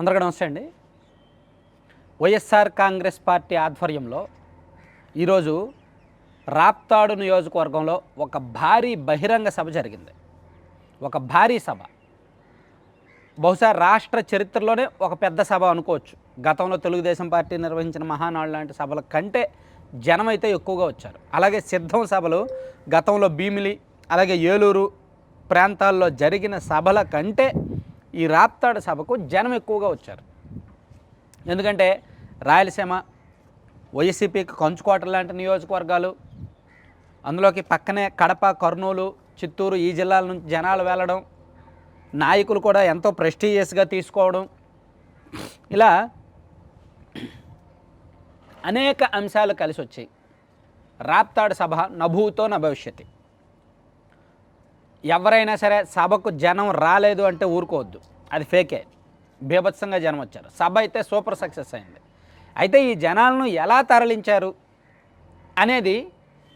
అందరికీ నమస్తే అండి. వైఎస్ఆర్ కాంగ్రెస్ పార్టీ ఆధ్వర్యంలో ఈరోజు రాప్తాడు నియోజకవర్గంలో ఒక భారీ బహిరంగ సభ జరిగింది. ఒక భారీ సభ. బహుశా రాష్ట్ర చరిత్రలోనే ఒక పెద్ద సభ అనుకోవచ్చు. గతంలో తెలుగుదేశం పార్టీ నిర్వహించిన మహానాడు లాంటి సభల కంటే జనం అయితే ఎక్కువగా వచ్చారు. అలాగే సిద్ధం సభలు గతంలో భీమిలి అలాగే ఏలూరు ప్రాంతాల్లో జరిగిన సభల కంటే ఈ రాప్తాడు సభకు జనం ఎక్కువగా వచ్చారు. ఎందుకంటే రాయలసీమ వైసీపీకి కంచుకోట లాంటి నియోజకవర్గాలు అందులోకి పక్కనే కడప కర్నూలు చిత్తూరు ఈ జిల్లాల నుంచి జనాలు వెళ్ళడం నాయకులు కూడా ఎంతో ప్రెస్టీజియస్గా తీసుకోవడం ఇలా అనేక అంశాలు కలిసి వచ్చాయి రాప్తాడు సభ నభూతో నా ఎవరైనా సరే సభకు జనం రాలేదు అంటే ఊరుకోవద్దు. అది ఫేకే. బీభత్సంగా జనం వచ్చారు. సభ అయితే సూపర్ సక్సెస్ అయింది. అయితే ఈ జనాలను ఎలా తరలించారు అనేది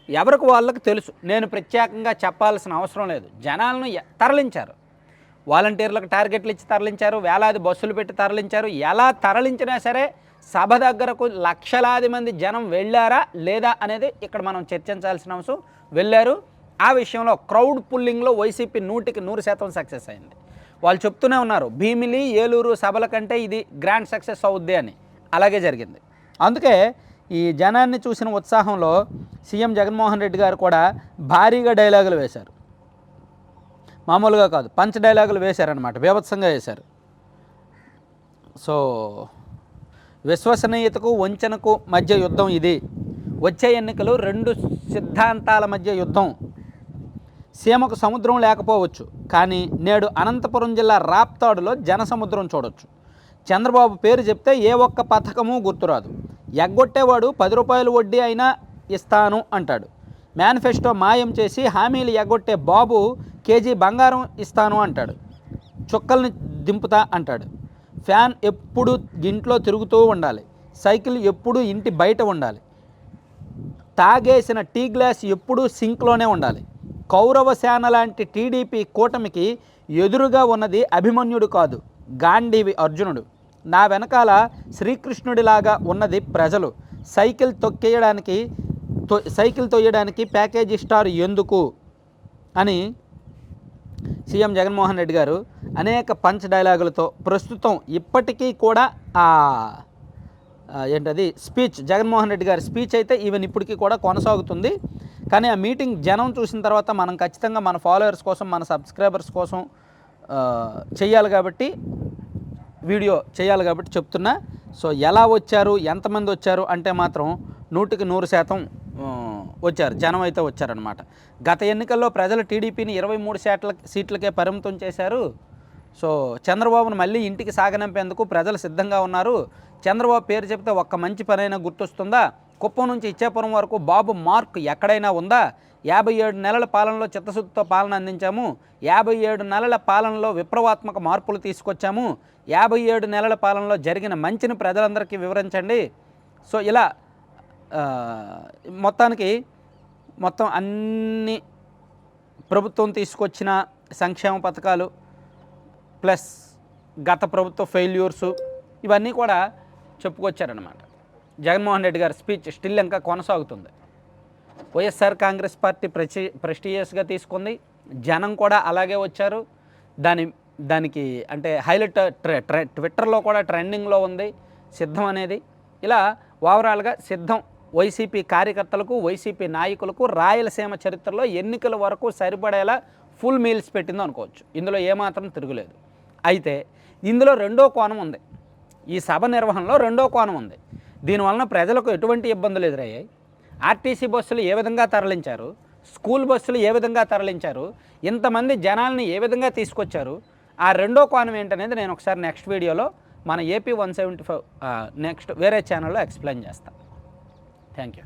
ఎవరికి వాళ్ళకి తెలుసు. నేను ప్రత్యేకంగా చెప్పాల్సిన అవసరం లేదు. జనాలను తరలించారు. వాలంటీర్లకు టార్గెట్లు ఇచ్చి తరలించారు. వేలాది బస్సులు పెట్టి తరలించారు. ఎలా తరలించినా సరే సభ దగ్గరకు లక్షలాది మంది జనం వెళ్ళారా లేదా అనేది ఇక్కడ మనం చర్చించాల్సిన అవసరం. వెళ్ళారు. ఆ విషయంలో క్రౌడ్ పుల్లింగ్లో వైసీపీ నూటికి నూరు శాతం సక్సెస్ అయింది. వాళ్ళు చెప్తూనే ఉన్నారు భీమిలి ఏలూరు సభల కంటే ఇది గ్రాండ్ సక్సెస్ అవుద్ది అని. అలాగే జరిగింది. అందుకే ఈ జనాన్ని చూసిన ఉత్సాహంలో సీఎం జగన్మోహన్ రెడ్డి గారు కూడా భారీగా డైలాగులు వేశారు. మామూలుగా కాదు పంచ డైలాగులు వేశారనమాట బీభత్సంగా వేశారు. సో విశ్వసనీయతకు వంచనకు మధ్య యుద్ధం ఇది. వచ్చే ఎన్నికలు రెండు సిద్ధాంతాల మధ్య యుద్ధం. సీమకు సముద్రం లేకపోవచ్చు కానీ నేడు అనంతపురం జిల్లా రాప్తాడులో జనసముద్రం చూడొచ్చు. చంద్రబాబు పేరు చెప్తే ఏ ఒక్క పథకము గుర్తురాదు. ఎగ్గొట్టేవాడు పది రూపాయలు వడ్డీ అయినా ఇస్తాను అంటాడు. మేనిఫెస్టో మాయం చేసి హామీలు ఎగ్గొట్టే బాబు కేజీ బంగారం ఇస్తాను అంటాడు. చుక్కల్ని దింపుతా అంటాడు. ఫ్యాన్ ఎప్పుడు ఇంట్లో తిరుగుతూ ఉండాలి. సైకిల్ ఎప్పుడు ఇంటి బయట ఉండాలి. తాగేసిన టీ గ్లాస్ ఎప్పుడూ సింక్లోనే ఉండాలి. కౌరవ సేన లాంటి టీడీపీ కూటమికి ఎదురుగా ఉన్నది అభిమన్యుడు కాదు గాంధీవి అర్జునుడు. నా వెనకాల శ్రీకృష్ణుడిలాగా ఉన్నది ప్రజలు. సైకిల్ తొక్కేయడానికి తొ సైకిల్ తొయ్యడానికి ప్యాకేజీ స్టార్ ఎందుకు? అని సీఎం జగన్మోహన్ రెడ్డి గారు అనేక పంచ్ డైలాగులతో ప్రస్తుతం ఇప్పటికీ కూడా ఆ, ఏంటది స్పీచ్ జగన్మోహన్ రెడ్డి గారి స్పీచ్ అయితే ఈవెన్ ఇప్పటికీ కూడా కొనసాగుతుంది. కానీ ఆ మీటింగ్ జనం చూసిన తర్వాత మనం ఖచ్చితంగా మన ఫాలోవర్స్ కోసం మన సబ్స్క్రైబర్స్ కోసం చేయాలి కాబట్టి వీడియో చేయాలి కాబట్టి చెప్తున్నా. సో ఎలా వచ్చారు ఎంతమంది వచ్చారు అంటే మాత్రం నూటికి నూరు శాతం వచ్చారు. జనం అయితే వచ్చారనమాట గత ఎన్నికల్లో ప్రజలు టీడీపీని ఇరవై మూడు సీట్ల సీట్లకే పరిమితం చేశారు. సో చంద్రబాబును మళ్ళీ ఇంటికి సాగనంపేందుకు ప్రజలు సిద్ధంగా ఉన్నారు. చంద్రబాబు పేరు చెప్తే ఒక్క మంచి పనైనా గుర్తొస్తుందా? కుప్పం నుంచి ఇచ్చాపురం వరకు బాబు మార్క్ ఎక్కడైనా ఉందా? యాభై ఏడు నెలల పాలనలో చిత్తశుద్ధితో పాలన అందించాము. యాభై ఏడు నెలల పాలనలో విప్లవాత్మక మార్పులు తీసుకొచ్చాము. యాభై ఏడు నెలల పాలనలో జరిగిన మంచిని ప్రజలందరికీ వివరించండి. సో ఇలా మొత్తానికి మొత్తం అన్ని ప్రభుత్వం తీసుకొచ్చిన సంక్షేమ పథకాలు ప్లస్ గత ప్రభుత్వ ఫెయిల్యూర్స్ ఇవన్నీ కూడా చెప్పుకొచ్చారనమాట జగన్మోహన్ రెడ్డి గారి స్పీచ్ స్టిల్ ఇంకా కొనసాగుతుంది. వైఎస్ఆర్ కాంగ్రెస్ పార్టీ ప్రచి ప్రెస్టీజియస్గా తీసుకుంది. జనం కూడా అలాగే వచ్చారు. దాని దానికి అంటే హైలైట్ ట్రె ట్రె ట్విట్టర్లో కూడా ట్రెండింగ్లో ఉంది సిద్ధం అనేది. ఇలా ఓవరాల్గా సిద్ధం వైసీపీ కార్యకర్తలకు వైసీపీ నాయకులకు రాయలసీమ చరిత్రలో ఎన్నికల వరకు సరిపడేలా ఫుల్ మీల్స్ పెట్టిందో అనుకోవచ్చు. ఇందులో ఏమాత్రం తిరుగులేదు. అయితే ఇందులో రెండో కోణం ఉంది. ఈ సభ నిర్వహణలో రెండో కోణం ఉంది. దీనివలన ప్రజలకు ఎటువంటి ఇబ్బందులు ఎదురయ్యాయి? ఆర్టీసీ బస్సులు ఏ విధంగా తరలించారు? స్కూల్ బస్సులు ఏ విధంగా తరలించారు? ఇంతమంది జనాల్ని ఏ విధంగా తీసుకొచ్చారు? ఆ రెండో కోణం ఏంటనేది నేను ఒకసారి నెక్స్ట్ వీడియోలో మన AP one seventy five next వేరే ఛానల్లో ఎక్స్ప్లెయిన్ చేస్తాను థ్యాంక్ యూ